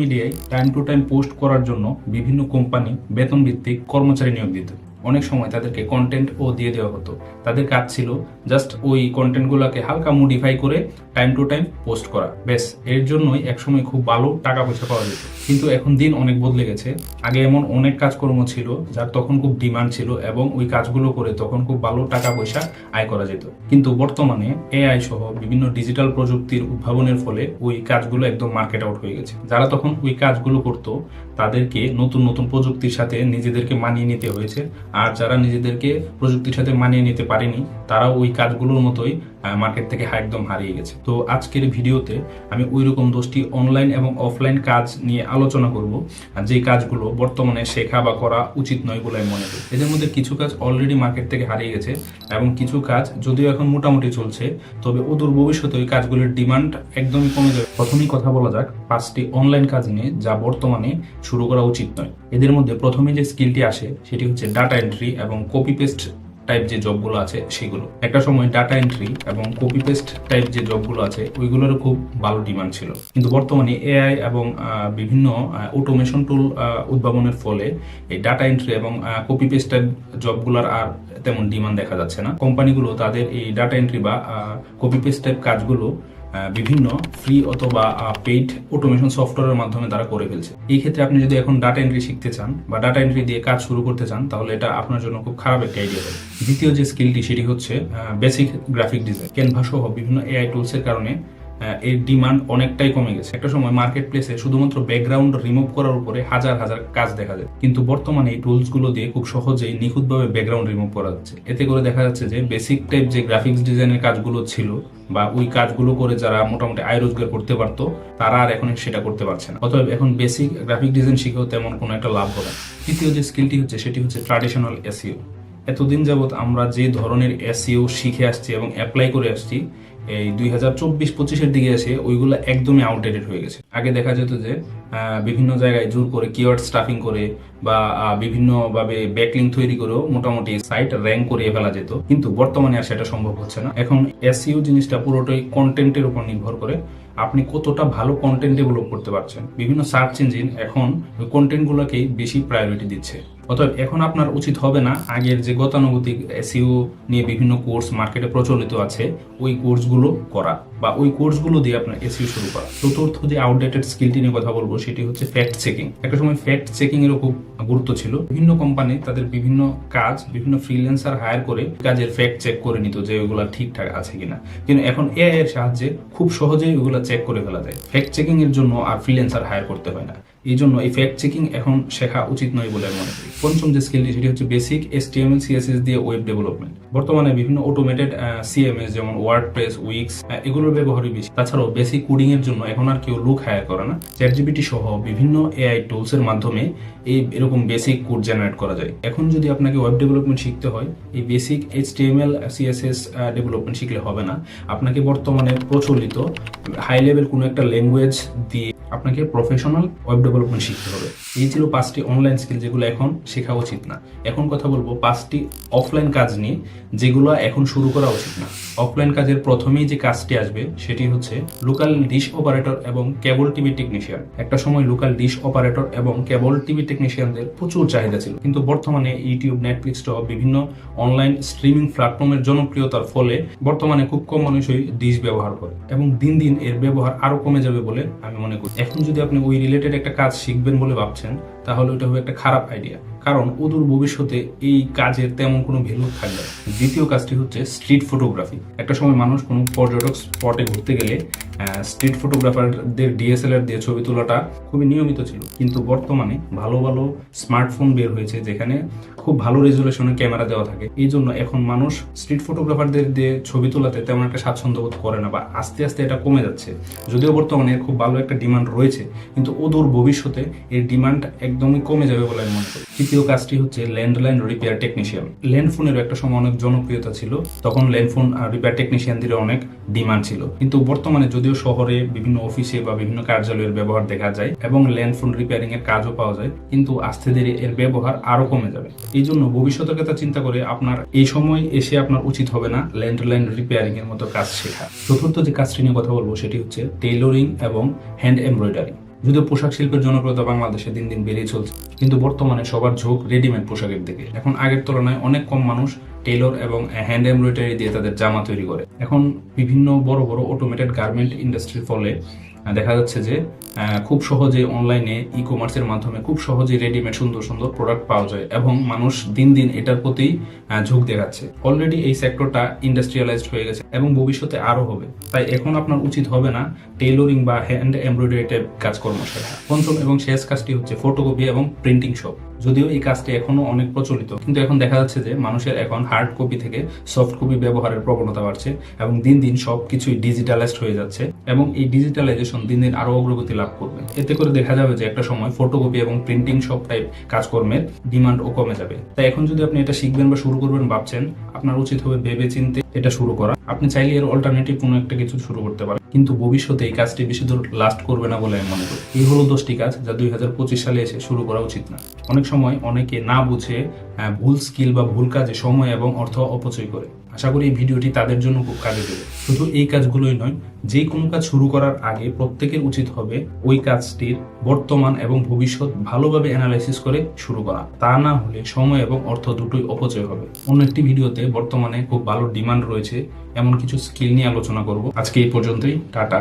মিডিয়ায় time to time post করার জন্য বিভিন্ন কোম্পানি বেতন ভিত্তিক কর্মচারী নিয়োগ দিত। অনেক সময় তাদেরকে কন্টেন্ট ও দিয়ে দেওয়া হতো। তাদের কাজ ছিল জাস্ট ওই কন্টেন্টগুলোকে হালকা মডিফাই করে টাইম টু টাইম পোস্ট করা। বেশ এর জন্যই একসময় খুব ভালো টাকা পয়সা পাওয়া যেত। কিন্তু এখন দিন অনেক বদলে গেছে। আগে এমন অনেক কাজকর্ম ছিল যার তখন খুব ডিমান্ড ছিল এবং ওই কাজগুলো করে তখন খুব ভালো টাকা পয়সা আয় করা যেত। কিন্তু বর্তমানে এআই সহ বিভিন্ন ডিজিটাল প্রযুক্তির উদ্ভাবনের ফলে ওই কাজগুলো একদম মার্কেট আউট হয়ে গেছে। যারা তখন ওই কাজগুলো করতো, তাদেরকে নতুন নতুন প্রযুক্তির সাথে নিজেদেরকে মানিয়ে নিতে হয়েছে। আর যারা নিজেদেরকে প্রযুক্তির সাথে মানিয়ে নিতে পারেনি তারাও ওই কাজগুলোর মতোই মার্কেট থেকে একদম হারিয়ে গেছে। তো আজকের ভিডিওতে আমি ওই রকম দোষটি অনলাইন এবং অফলাইন কাজ নিয়ে আলোচনা করব যে কাজগুলো বর্তমানে শেখা বা করা উচিত নয় বলে আমি মনে করি। এদের মধ্যে কিছু কাজ অলরেডি মার্কেট থেকে হারিয়ে গেছে, এবং কিছু কাজ যদিও এখন মোটামুটি চলছে, তবে অদূর ভবিষ্যতে ওই কাজগুলির ডিমান্ড একদমই কমে যাবে। প্রথমেই কথা বলা যাক পাঁচটি অনলাইন কাজ নিয়ে, যা বর্তমানে শুরু করা উচিত নয়। এদের মধ্যে প্রথমে যে স্কিলটি আসে, সেটি হচ্ছে ডাটা এন্ট্রি এবং কপি পেস্ট টাইপ যে জবগুলো আছে সেগুলো। একটা সময় ডাটা এন্ট্রি এবং কপি পেস্ট টাইপ যে জবগুলো আছে ওইগুলোর খুব ভালো ডিমান্ড ছিল। কিন্তু বর্তমানে এআই এবং বিভিন্ন অটোমেশন টুল উদ্ভাবনের ফলে এই ডাটা এন্ট্রি এবং কপি পেস্ট টাইপ জবগুলোর আর তেমন ডিমান্ড দেখা যাচ্ছে না। কোম্পানিগুলো তাদের এই ডাটা এন্ট্রি বা কপি পেস্ট টাইপ কাজগুলো বিভিন্ন ফ্রি অথবা পেইড অটোমেশন সফটওয়্যারের মাধ্যমে তারা করে ফেলছে। এই ক্ষেত্রে আপনি যদি এখন ডাটা এন্ট্রি শিখতে চান বা ডাটা এন্ট্রি দিয়ে কাজ শুরু করতে চান, তাহলে এটা আপনার জন্য খুব খারাপ একটা আইডিয়া দ্বিতীয় যে স্কিলটি সেটি হচ্ছে বেসিক গ্রাফিক ডিজাইন ক্যানভা সহ বিভিন্ন এআই টুলসের কারণে এর ডিমান্ড অনেকটাই কমে গেছে। একটা সময় মার্কেট প্লেসে শুধুমাত্র ব্যাকগ্রাউন্ড রিমুভ করার উপরে হাজার হাজার কাজ দেখা যায়। কিন্তু বর্তমানে এই টুলসগুলো দিয়ে খুব সহজেই নিখুঁতভাবে ব্যাকগ্রাউন্ড রিমুভ করা যাচ্ছে এতে করে দেখা যাচ্ছে যে বেসিক টাইপ যে গ্রাফিক্স ডিজাইনের কাজগুলো ছিল বা ওই কাজগুলো করে যারা মোটামুটি আয় রোজগার করতে পারতো, তারা আর এখন সেটা করতে পারছে না। অতএব এখন বেসিক গ্রাফিক ডিজাইন শিখেও তেমন কোনো একটা লাভ হবে তৃতীয় যে স্কিলটি হচ্ছে, সেটি হচ্ছে ট্রাডিশনাল এসিও এতদিন যাবৎ আমরা যে ধরনের এসইও শিখে আসছি এবং অ্যাপ্লাই করে আসছি এই দুই হাজার চব্বিশ পঁচিশের দিকে এসে ওইগুলো একদমই আউটডেটেড হয়ে গেছে। আগে দেখা যেত যে বিভিন্ন জায়গায় জোর করে কিওয়ার্ড স্টাফিং করে বা বিভিন্নভাবে ব্যাকলিং তৈরি করেও মোটামুটি সাইট র্যাঙ্ক করিয়ে ফেলা যেত। কিন্তু বর্তমানে আর সেটা সম্ভব হচ্ছে না। এখন এসিও জিনিসটা পুরোটাই কন্টেন্টের উপর নির্ভর করে। আপনি কতটা ভালো কন্টেন্ট ডেভেলপ করতে পারছেন। বিভিন্ন সার্চ ইঞ্জিন এখন ওই কন্টেন্টগুলোকেই বেশি প্রায়োরিটি দিচ্ছে। অতএব এখন আপনার উচিত হবে না আগের যে গতানুগতিক এসইও নিয়ে বিভিন্ন কোর্স মার্কেটে প্রচলিত আছে, ওই কোর্সগুলো করা বা ওই কোর্সগুলো দিয়ে আপনার এসইও শুরু করা। চতুর্থ যে আউটডেটেড স্কিলটি নিয়ে কথা বলব, সেটি হচ্ছে ফ্যাক্ট চেকিং একটা সময় ফ্যাক্ট চেকিং এরও খুব গুরুত্ব ছিল। বিভিন্ন কোম্পানি তাদের বিভিন্ন কাজ, বিভিন্ন ফ্রিল্যান্সার হায়ার করে কাজের ফ্যাক্ট চেক করে নিত যে ওইগুলো ঠিকঠাক আছে কিনা। কিন্তু এখন এআই এর সাহায্যে খুব সহজেই ওইগুলো চেক করে ফেলা যায়। ফ্যাক্ট চেকিং এর জন্য আর ফ্রিল্যান্সার হায়ার করতে হয় না। এই জন্য এই ফ্যাক্ট চেকিং এখন শেখা উচিত নয় বলে আমি মনে করি। পঞ্চম যে স্কিলটি সেটি হচ্ছে basic S T M L CSS দিয়ে ওয়েব ডেভেলপমেন্ট বর্তমানে বিভিন্ন অটোমেটেড সিএমএস যেমন ওয়ার্ড প্রেস উইক্স এগুলোর ব্যবহারই বেশি। তাছাড়াও বেসিক কোডিং এর জন্য এখন আর কেউ লুক হায়ার করে না। চ্যাট জিপিটি সহ বিভিন্ন এআই টুলস এর মাধ্যমে এই এরকম বেসিক কোড জেনারেট করা যায়। এখন যদি আপনাকে ওয়েব ডেভেলপমেন্ট শিখতে হয়, এই basic H T M HTML CSS development শিখলে হবে না। আপনাকে বর্তমানে প্রচলিত হাই লেভেল কোনো একটা ল্যাঙ্গুয়েজ দিয়ে আপনাকে প্রফেশনাল ওয়েব ডেভেলপমেন্ট শিখতে হবে। এই ছিল পাঁচটি অনলাইন স্কিল যেগুলো এখন শেখা উচিত না। এখন কথা বলব পাঁচটি অফলাইন কাজ নিয়ে। যেগুলো এখন শুরু করা উচিত না। অফলাইন কাজের প্রথমেই যে কাজটি আসবে, সেটি হচ্ছে লোকাল ডিশ অপারেটর এবং কেবল টিভি টেকনিশিয়ান একটা সময় লোকাল ডিশ অপারেটর এবং কেবল টিভি টেকনিশিয়ানদের প্রচুর চাহিদা ছিল। কিন্তু বর্তমানে ইউটিউব নেটফ্লিক্স সহ বিভিন্ন অনলাইন স্ট্রিমিং প্ল্যাটফর্মের জনপ্রিয়তার ফলে বর্তমানে খুব কম মানুষই ডিশ ব্যবহার করে এবং দিন দিন এর ব্যবহার আরও কমে যাবে বলে আমি মনে করি। এখন যদি আপনি ওই রিলেটেড একটা কাজ শিখবেন বলে ভাবছেন, তাহলে ওটা হবে একটা খারাপ আইডিয়া কারণ অদূর ভবিষ্যতে এই কাজের তেমন কোনো ভ্যালু থাকবে না। দ্বিতীয় কাজটি হচ্ছে স্ট্রিট ফটোগ্রাফি একটা সময় মানুষ কোনো পর্যটক স্পটে ঘুরতে গেলে স্ট্রিট ফটোগ্রাফারদের ডিএসএলআর দিয়ে ছবি তোলাটা খুবই নিয়মিত ছিল। কিন্তু বর্তমানে ভালো ভালো স্মার্টফোন বের হয়েছে যেখানে খুব ভালো রেজুলেশনের ক্যামেরা দেওয়া থাকে। এই জন্য এখন মানুষ স্ট্রিট ফটোগ্রাফারদের দিয়ে ছবি তোলাতে তেমন একটা স্বাচ্ছন্দ্য বোধ করে না বা আস্তে আস্তে এটা কমে যাচ্ছে। যদিও বর্তমানে খুব ভালো একটা ডিমান্ড রয়েছে, কিন্তু অদূর ভবিষ্যতে এর ডিমান্ড একদমই কমে যাবে বলে আমি মনে করি। তৃতীয় কাজটি হচ্ছে ল্যান্ডলাইন রিপেয়ার টেকনিশিয়ান ল্যান্ড ফোনের একটা সময় অনেক জনপ্রিয়তা ছিল, তখন ল্যান্ড ফোন রিপেয়ার টেকনিশিয়ানদের অনেক ডিমান্ড ছিল। কিন্তু বর্তমানে যদিও শহরে বিভিন্ন অফিসে বা বিভিন্ন কার্যালয়ের ব্যবহার দেখা যায় এবং ল্যান্ড ফোন রিপেয়ারিং এর কাজও পাওয়া যায়, কিন্তু আস্তে ধীরে এর ব্যবহার আরও কমে যাবে। এই জন্য ভবিষ্যতের কথা চিন্তা করে আপনার এই সময় এসে আপনার উচিত হবে না ল্যান্ডলাইন রিপেয়ারিং এর মতো কাজ শেখা। চতুর্থ যে কাজটি নিয়ে কথা বলব সেটি হচ্ছে টেইলরিং এবং হ্যান্ড এমব্রয়ডারি যদিও পোশাক শিল্পের জনপ্রিয়তা বাংলাদেশে দিন দিন বেড়েই চলছে, কিন্তু বর্তমানে সবার ঝোঁক রেডিমেড পোশাকের দিকে। এখন আগের তুলনায় অনেক কম মানুষ টেলর এবং হ্যান্ড এমব্রয়ডারি দিয়ে তাদের জামা তৈরি করে। এখন বিভিন্ন বড় বড় অটোমেটেড গার্মেন্ট ইন্ডাস্ট্রির ফলে দেখা যাচ্ছে যে খুব সহজে অনলাইনে ই কমার্সের মাধ্যমে খুব সহজেই রেডিমেড সুন্দর সুন্দর প্রোডাক্ট পাওয়া যায় এবং মানুষ দিন দিন এটার প্রতি ঝোঁক দেখাচ্ছে। অলরেডি এই সেক্টরটা ইন্ডাস্ট্রিয়ালাইজড হয়ে গেছে এবং ভবিষ্যতে আরও হবে। তাই এখন আপনার উচিত হবে না টেইলরিং বা হ্যান্ড এমব্রয়ডারি টাইপ কাজকর্ম শেখা পঞ্চম এবং শেষ কাজটি হচ্ছে ফটোকপি এবং প্রিন্টিং শপ যদিও এই কাজটি এখনও অনেক প্রচলিত, কিন্তু এখন দেখা যাচ্ছে যে মানুষের এখন হার্ড কপি থেকে সফট কপি ব্যবহারের প্রবণতা বাড়ছে এবং দিন দিন সব কিছুই ডিজিটালাইজড হয়ে যাচ্ছে এবং এই ডিজিটালাইজেশন দিন দিন আরও অগ্রগতি লাভ করবে। এতে করে দেখা যাবে যে একটা সময় ফটোকপি এবং প্রিন্টিং সব টাইপ কাজকর্মের ডিমান্ডও কমে যাবে। তাই এখন যদি আপনি এটা শিখবেন বা শুরু করবেন ভাবছেন, আপনার উচিত হবে ভেবে চিনতে এটা শুরু করা। আপনি চাইলে এর অল্টারনেটিভ কোনো একটা কিছু শুরু করতে পারেন। কিন্তু ভবিষ্যতে এই কাজটি বেশি দূর লাস্ট করবে না বলে আমি মনে করি। এই হলো দশটি কাজ যা দুই হাজার পঁচিশ সালে এসে শুরু করা উচিত না। অনেক সময় অনেকে না বুঝে ভুল স্কিল বা ভুল কাজে সময় এবং অর্থ অপচয় করে। আশা করি এই ভিডিওটি তাদের জন্য খুব কাজে দেবে। শুধু এই কাজগুলোই নয়, যে কোনো কাজ শুরু করার আগে প্রত্যেকের উচিত হবে ওই কাজটির বর্তমান এবং ভবিষ্যৎ ভালোভাবে অ্যানালাইসিস করে শুরু করা। তা না হলে সময় এবং অর্থ দুটোই অপচয় হবে। অন্য একটি ভিডিওতে বর্তমানে খুব ভালো ডিমান্ড রয়েছে, এমন কিছু স্কিল নিয়ে আলোচনা করব। আজকে এই পর্যন্তই, টাটা।